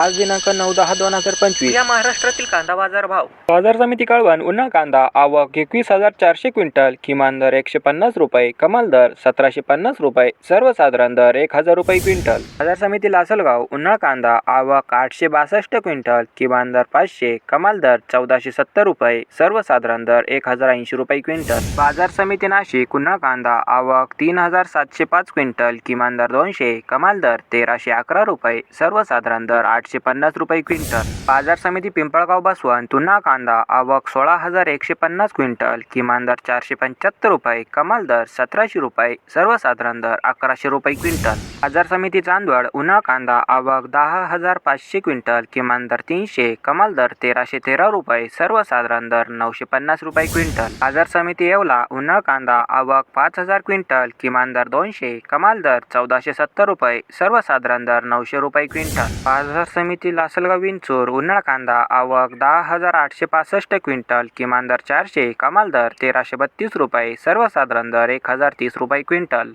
आज दिनांक नऊ दहा दोन हजार पंचवीस. या महाराष्ट्रातील कांदा बाजार भाव. बाजार समिती कळवण उन्हा कांदा आवक एकवीस हजार चारशे क्विंटल किमान दर एकशे पन्नास रुपये कमाल दर सतराशे पन्नास रुपये सर्वसाधारण दर एक हजार रुपये क्विंटल. बाजार समिती लासलगाव उन्हाळ कांदा आवक आठशे बासष्ट क्विंटल किमान दर पाचशे कमाल दर चौदाशे सत्तर रुपये सर्वसाधारण दर एक हजार ऐंशी रुपये क्विंटल. बाजार समिती नाशिक उन्हाळ कांदा आवक तीन हजार सातशे पाच क्विंटल किमान दर दोनशे कमाल दर तेराशे अकरा रुपये सर्वसाधारण दर आठशे पन्नास रुपये क्विंटल. बाजार समिती पिंपळगाव बसवंत तुन्हा कांदा आवक सोळा हजार एकशे पन्नास क्विंटल. किमान दर चारशे पंच्याहत्तर रुपये कमाल दर सतराशे रुपये सर्वसाधारण दर अकराशे रुपये क्विंटल. बाजार समिती चांदवड उन्हा कांदा आवक दहा हजार पाचशे क्विंटल किमान दर तीनशे कमाल दर तेराशे तेरा रुपये सर्वसाधारण दर नऊशे पन्नास रुपये क्विंटल. बाजार समिती येवला उन्हाळ कांदा आवक पाच हजार क्विंटल किमान दर दोनशे कमाल दर चौदाशे सत्तर रुपये सर्वसाधारण दर नऊशे रुपये क्विंटल. बाजार समिती लासलगाव विंचूर उन्हाळ कांदा आवक दहा हजार आठशे पासष्ट क्विंटल किमान दर चारशे कमाल दर तेराशे बत्तीस रुपये सर्वसाधारण दर एक हजार तीस रुपये क्विंटल.